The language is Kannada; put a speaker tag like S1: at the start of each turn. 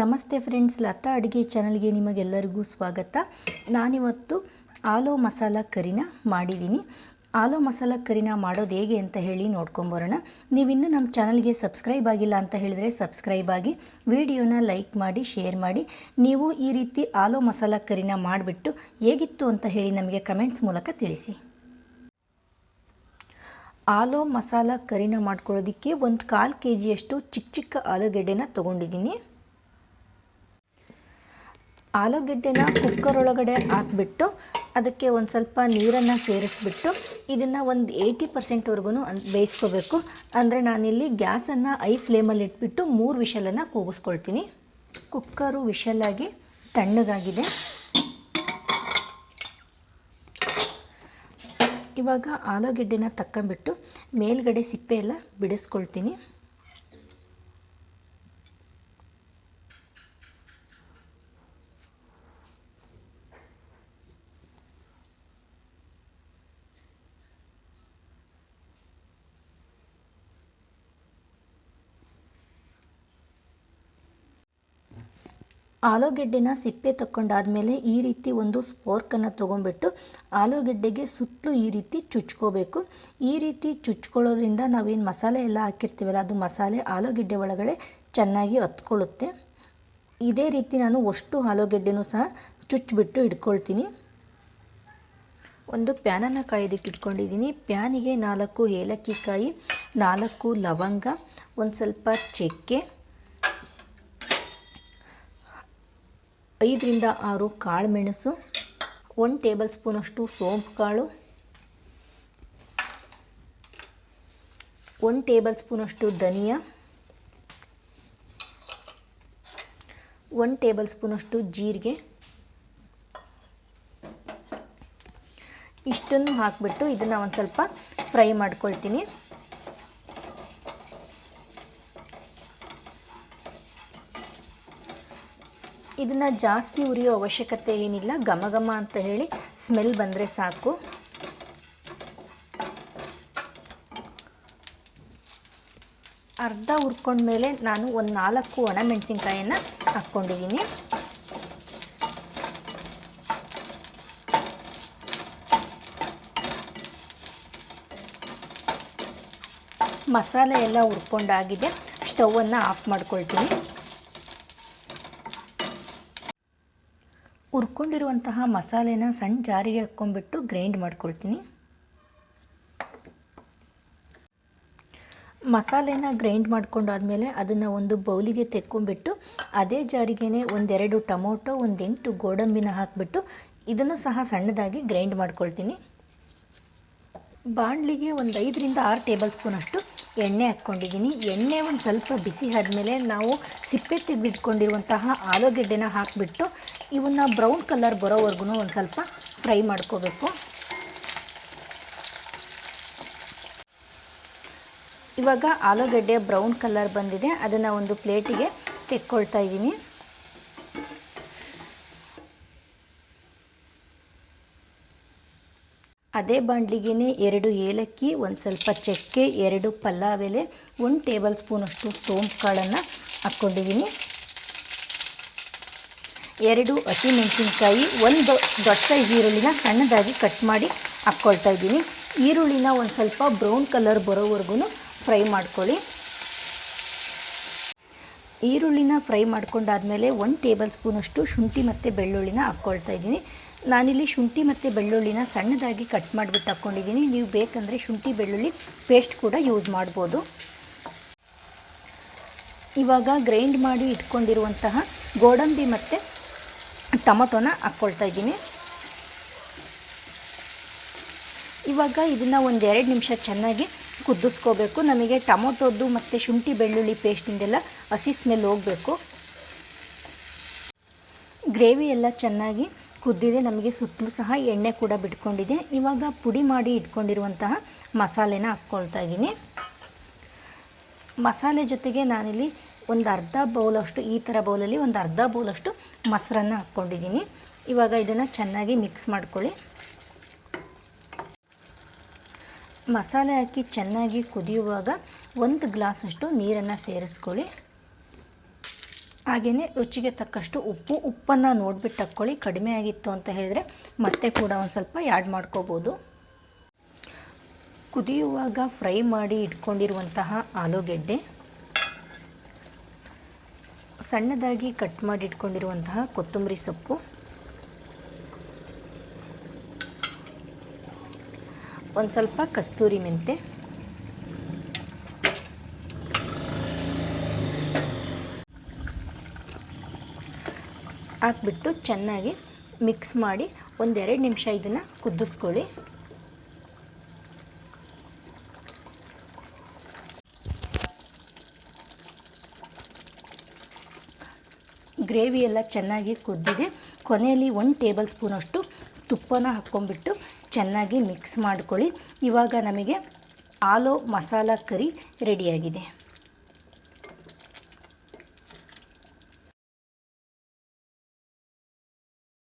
S1: ನಮಸ್ತೆ ಫ್ರೆಂಡ್ಸ್, ಲತಾ ಅಡುಗೆ ಚಾನಲ್ಗೆ ನಿಮಗೆಲ್ಲರಿಗೂ ಸ್ವಾಗತ. ನಾನಿವತ್ತು ಆಲೋ ಮಸಾಲ ಕರಿನ ಮಾಡಿದ್ದೀನಿ. ಆಲೋ ಮಸಾಲ ಕರಿನ ಮಾಡೋದು ಹೇಗೆ ಅಂತ ಹೇಳಿ ನೋಡ್ಕೊಂಬರೋಣ. ನೀವಿನ್ನೂ ನಮ್ಮ ಚಾನಲ್ಗೆ ಸಬ್ಸ್ಕ್ರೈಬ್ ಆಗಿಲ್ಲ ಅಂತ ಹೇಳಿದರೆ ಸಬ್ಸ್ಕ್ರೈಬ್ ಆಗಿ, ವಿಡಿಯೋನ ಲೈಕ್ ಮಾಡಿ, ಶೇರ್ ಮಾಡಿ. ನೀವು ಈ ರೀತಿ ಆಲೋ ಮಸಾಲ ಕರಿನ ಮಾಡಿಬಿಟ್ಟು ಹೇಗಿತ್ತು ಅಂತ ಹೇಳಿ ನಮಗೆ ಕಮೆಂಟ್ಸ್ ಮೂಲಕ ತಿಳಿಸಿ. ಆಲೋ ಮಸಾಲ ಕರಿನ ಮಾಡ್ಕೊಳ್ಳೋದಕ್ಕೆ ಒಂದು ಕಾಲು ಕೆ ಜಿಯಷ್ಟು ಚಿಕ್ಕ ಚಿಕ್ಕ ಆಲೂಗಡ್ಡೆನ ತೊಗೊಂಡಿದ್ದೀನಿ. ಆಲೂಗೆಡ್ಡೆನ ಕುಕ್ಕರ್ ಒಳಗಡೆ ಹಾಕ್ಬಿಟ್ಟು ಅದಕ್ಕೆ ಒಂದು ಸ್ವಲ್ಪ ನೀರನ್ನು ಸೇರಿಸ್ಬಿಟ್ಟು ಇದನ್ನು ಒಂದು ಏಯ್ಟಿ ಪರ್ಸೆಂಟ್ವರೆಗೂ ಬೇಯಿಸ್ಕೋಬೇಕು. ಅಂದರೆ ನಾನಿಲ್ಲಿ ಗ್ಯಾಸನ್ನು ಐ ಫ್ಲೇಮಲ್ಲಿ ಇಟ್ಬಿಟ್ಟು ಮೂರು ವಿಷಲನ್ನು ಕೂಗಿಸ್ಕೊಳ್ತೀನಿ. ಕುಕ್ಕರು ವಿಷಲಾಗಿ ತಣ್ಣಗಾಗಿದೆ. ಇವಾಗ ಆಲೂಗೆಡ್ಡೆನ ತಕ್ಕೊಂಬಿಟ್ಟು ಮೇಲ್ಗಡೆ ಸಿಪ್ಪೆ ಎಲ್ಲ ಬಿಡಿಸ್ಕೊಳ್ತೀನಿ. ಆಲೂಗೆಡ್ಡೆನ ಸಿಪ್ಪೆ ತಕ್ಕೊಂಡಾದಮೇಲೆ ಈ ರೀತಿ ಒಂದು ಸ್ಪೋರ್ಕನ್ನು ತೊಗೊಂಬಿಟ್ಟು ಆಲೂಗೆಡ್ಡೆಗೆ ಸುತ್ತಲೂ ಈ ರೀತಿ ಚುಚ್ಕೋಬೇಕು. ಈ ರೀತಿ ಚುಚ್ಕೊಳ್ಳೋದ್ರಿಂದ ನಾವೇನು ಮಸಾಲೆ ಎಲ್ಲ ಹಾಕಿರ್ತೀವಲ್ಲ, ಅದು ಮಸಾಲೆ ಆಲೂಗೆಡ್ಡೆ ಒಳಗಡೆ ಚೆನ್ನಾಗಿ ಹತ್ಕೊಳ್ಳುತ್ತೆ. ಇದೇ ರೀತಿ ನಾನು ಅಷ್ಟು ಆಲೂಗೆಡ್ಡೆನೂ ಸಹ ಚುಚ್ಚಿಬಿಟ್ಟು ಇಟ್ಕೊಳ್ತೀನಿ. ಒಂದು ಪ್ಯಾನನ್ನು ಕಾಯೋದಕ್ಕೆ ಇಟ್ಕೊಂಡಿದ್ದೀನಿ. ಪ್ಯಾನಿಗೆ ನಾಲ್ಕು ಏಲಕ್ಕಿ ಕಾಯಿ, ನಾಲ್ಕು ಲವಂಗ, ಒಂದು ಸ್ವಲ್ಪ ಚಕ್ಕೆ ಐದರಿಂದ ಆರು ಕಾಳು ಮೆಣಸು ಒಂದು ಟೇಬಲ್ ಸ್ಪೂನಷ್ಟು ಸೋಂಪು ಕಾಳು ಒನ್ ಟೇಬಲ್ ಸ್ಪೂನಷ್ಟು ಧನಿಯಾ ಒನ್ ಟೇಬಲ್ ಸ್ಪೂನಷ್ಟು ಜೀರಿಗೆ. ಇಷ್ಟನ್ನು ಹಾಕಿಬಿಟ್ಟು ಇದನ್ನು ಒಂದು ಸ್ವಲ್ಪ ಫ್ರೈ ಮಾಡ್ಕೊಳ್ತೀನಿ. ಇದನ್ನು ಜಾಸ್ತಿ ಉರಿಯೋ ಅವಶ್ಯಕತೆ ಏನಿಲ್ಲ. ಘಮ ಘಮ ಅಂತ ಹೇಳಿ ಸ್ಮೆಲ್ ಬಂದರೆ ಸಾಕು. ಅರ್ಧ ಹುರ್ಕೊಂಡ್ಮೇಲೆ ನಾನು ಒಂದು ನಾಲ್ಕು ಒಣಮೆಣಸಿನ್ಕಾಯನ್ನು ಹಾಕ್ಕೊಂಡಿದ್ದೀನಿ. ಮಸಾಲೆ ಎಲ್ಲ ಹುರ್ಕೊಂಡಾಗಿದೆ ಸ್ಟವನ್ನು ಆಫ್ ಮಾಡ್ಕೊಳ್ತೀನಿ. ಹುರ್ಕೊಂಡಿರುವಂತಹ ಮಸಾಲೆನ ಸಣ್ಣ ಜಾರಿಗೆ ಹಾಕ್ಕೊಂಡ್ಬಿಟ್ಟು ಗ್ರೈಂಡ್ ಮಾಡ್ಕೊಳ್ತೀನಿ. ಮಸಾಲೆನ ಗ್ರೈಂಡ್ ಮಾಡ್ಕೊಂಡಾದ್ಮೇಲೆ ಅದನ್ನು ಒಂದು ಬೌಲಿಗೆ ತೆಕ್ಕೊಂಡ್ಬಿಟ್ಟು ಅದೇ ಜಾರಿಗೆನೆ ಒಂದೆರಡು ಟೊಮೊಟೊ, ಒಂದೆಂಟು ಗೋಡಂಬಿನ ಹಾಕಿಬಿಟ್ಟು ಇದನ್ನು ಸಹ ಸಣ್ಣದಾಗಿ ಗ್ರೈಂಡ್ ಮಾಡ್ಕೊಳ್ತೀನಿ. ಬಾಣಲಿಗೆ ಒಂದು ಐದರಿಂದ ಆರು ಟೇಬಲ್ ಸ್ಪೂನಷ್ಟು ಎಣ್ಣೆ ಹಾಕ್ಕೊಂಡಿದ್ದೀನಿ. ಎಣ್ಣೆ ಒಂದು ಸ್ವಲ್ಪ ಬಿಸಿ ಆದಮೇಲೆ ನಾವು ಸಿಪ್ಪೆ ತೆಗೆದಿಟ್ಕೊಂಡಿರುವಂತಹ ಆಲೂಗೆಡ್ಡೆನ ಹಾಕಿಬಿಟ್ಟು ಇವನ್ನ ಬ್ರೌನ್ ಕಲರ್ ಬರೋವರೆಗೂ ಒಂದು ಸ್ವಲ್ಪ ಫ್ರೈ ಮಾಡ್ಕೋಬೇಕು. ಇವಾಗ ಆಲೂಗಡ್ಡೆ ಬ್ರೌನ್ ಕಲರ್ ಬಂದಿದೆ. ಅದನ್ನು ಒಂದು ಪ್ಲೇಟಿಗೆ ತೆಕ್ಕೊಳ್ತಾ ಇದ್ದೀನಿ. ಅದೇ ಬಾಣಲಿಗೆ ಎರಡು ಏಲಕ್ಕಿ, ಒಂದು ಸ್ವಲ್ಪ ಚಕ್ಕೆ, ಎರಡು ಪಲಾವ್ ಎಲೆ ಒಂದು ಟೇಬಲ್ ಸ್ಪೂನಷ್ಟು ಸೋಂಪು ಕಾಳನ್ನು ಹಾಕ್ಕೊಂಡಿದ್ದೀನಿ ಎರಡು ಹಸಿಮೆಣಸಿನ್ಕಾಯಿ ಒಂದು ದೊಡ್ಡ ಸೈಜ್ ಈರುಳ್ಳಿನ ಸಣ್ಣದಾಗಿ ಕಟ್ ಮಾಡಿ ಹಾಕ್ಕೊಳ್ತಾ ಇದ್ದೀನಿ. ಈರುಳ್ಳಿನ ಒಂದು ಸ್ವಲ್ಪ ಬ್ರೌನ್ ಕಲರ್ ಬರೋವರೆಗೂ ಫ್ರೈ ಮಾಡ್ಕೊಳ್ಳಿ. ಈರುಳ್ಳಿನ ಫ್ರೈ ಮಾಡ್ಕೊಂಡಾದಮೇಲೆ ಒಂದು ಟೇಬಲ್ ಸ್ಪೂನಷ್ಟು ಶುಂಠಿ ಮತ್ತು ಬೆಳ್ಳುಳ್ಳಿನ ಹಾಕ್ಕೊಳ್ತಾ ಇದ್ದೀನಿ. ನಾನಿಲ್ಲಿ ಶುಂಠಿ ಮತ್ತು ಬೆಳ್ಳುಳ್ಳಿನ ಸಣ್ಣದಾಗಿ ಕಟ್ ಮಾಡಿಬಿಟ್ಟು ತಕ್ಕೊಂಡಿದ್ದೀನಿ. ನೀವು ಬೇಕಂದರೆ ಶುಂಠಿ, ಬೆಳ್ಳುಳ್ಳಿ ಪೇಸ್ಟ್ ಕೂಡ ಯೂಸ್ ಮಾಡ್ಬೋದು. ಇವಾಗ ಗ್ರೈಂಡ್ ಮಾಡಿ ಇಟ್ಕೊಂಡಿರುವಂತಹ ಗೋಡಂಬಿ ಮತ್ತು ಟೊಮೊಟೊನ ಹಾಕ್ಕೊಳ್ತಾ ಇದ್ದೀನಿ. ಇವಾಗ ಇದನ್ನು ಒಂದು ಎರಡು ನಿಮಿಷ ಚೆನ್ನಾಗಿ ಕುದಿಸ್ಕೋಬೇಕು. ನಮಗೆ ಟೊಮೊಟೊದ್ದು ಮತ್ತು ಶುಂಠಿ, ಬೆಳ್ಳುಳ್ಳಿ ಪೇಸ್ಟಿಂದೆಲ್ಲ ಹಸಿ ಸ್ಮೆಲ್ ಹೋಗಬೇಕು. ಗ್ರೇವಿ ಎಲ್ಲ ಚೆನ್ನಾಗಿ ಕುದ್ದಿದೆ, ನಮಗೆ ಸುತ್ತಲೂ ಸಹ ಎಣ್ಣೆ ಕೂಡ ಬಿಟ್ಕೊಂಡಿದೆ. ಇವಾಗ ಪುಡಿ ಮಾಡಿ ಇಟ್ಕೊಂಡಿರುವಂತಹ ಮಸಾಲೆನ ಹಾಕ್ಕೊಳ್ತಾ ಇದ್ದೀನಿ. ಮಸಾಲೆ ಜೊತೆಗೆ ನಾನಿಲ್ಲಿ ಒಂದು ಅರ್ಧ ಬೌಲಷ್ಟು, ಈ ಥರ ಬೌಲಲ್ಲಿ ಒಂದು ಅರ್ಧ ಬೌಲಷ್ಟು ಮೊಸರನ್ನು ಹಾಕ್ಕೊಂಡಿದ್ದೀನಿ. ಇವಾಗ ಇದನ್ನು ಚೆನ್ನಾಗಿ ಮಿಕ್ಸ್ ಮಾಡ್ಕೊಳ್ಳಿ. ಮಸಾಲೆ ಹಾಕಿ ಚೆನ್ನಾಗಿ ಕುದಿಯುವಾಗ ಒಂದು ಗ್ಲಾಸಷ್ಟು ನೀರನ್ನು ಸೇರಿಸ್ಕೊಳ್ಳಿ. ಹಾಗೆಯೇ ರುಚಿಗೆ ತಕ್ಕಷ್ಟು ಉಪ್ಪು, ಉಪ್ಪನ್ನು ನೋಡಿಬಿಟ್ಟು ತಕ್ಕೊಳ್ಳಿ. ಕಡಿಮೆ ಆಗಿತ್ತು ಅಂತ ಹೇಳಿದರೆ ಮತ್ತೆ ಕೂಡ ಒಂದು ಸ್ವಲ್ಪ ಆ್ಯಡ್ ಮಾಡ್ಕೋಬೋದು. ಕುದಿಯುವಾಗ ಫ್ರೈ ಮಾಡಿ ಇಟ್ಕೊಂಡಿರುವಂತಹ ಆಲೂಗೆಡ್ಡೆ. ಸಣ್ಣದಾಗಿ ಕಟ್ ಮಾಡಿ ಇಟ್ಕೊಂಡಿರುವಂತಹ ಕೊತ್ತಂಬರಿ ಸೊಪ್ಪು. ಒಂದು ಸ್ವಲ್ಪ ಕಸ್ತೂರಿ ಮೆಂತೆ. ಹಾಕ್ಬಿಟ್ಟು ಚೆನ್ನಾಗಿ ಮಿಕ್ಸ್ ಮಾಡಿ ಒಂದೆರಡು ನಿಮಿಷ ಇದನ್ನು ಕುದಿಸ್ಕೊಳ್ಳಿ. ಗ್ರೇವಿ ಎಲ್ಲ ಚೆನ್ನಾಗಿ ಕುದ್ದಿದೆ. ಕೊನೆಯಲ್ಲಿ ಒಂದು ಟೇಬಲ್ ಸ್ಪೂನಷ್ಟು ತುಪ್ಪನ ಹಾಕ್ಕೊಂಬಿಟ್ಟು ಚೆನ್ನಾಗಿ ಮಿಕ್ಸ್ ಮಾಡ್ಕೊಳ್ಳಿ. ಇವಾಗ ನಮಗೆ ಆಲೂ ಮಸಾಲ ಕರಿ ರೆಡಿಯಾಗಿದೆ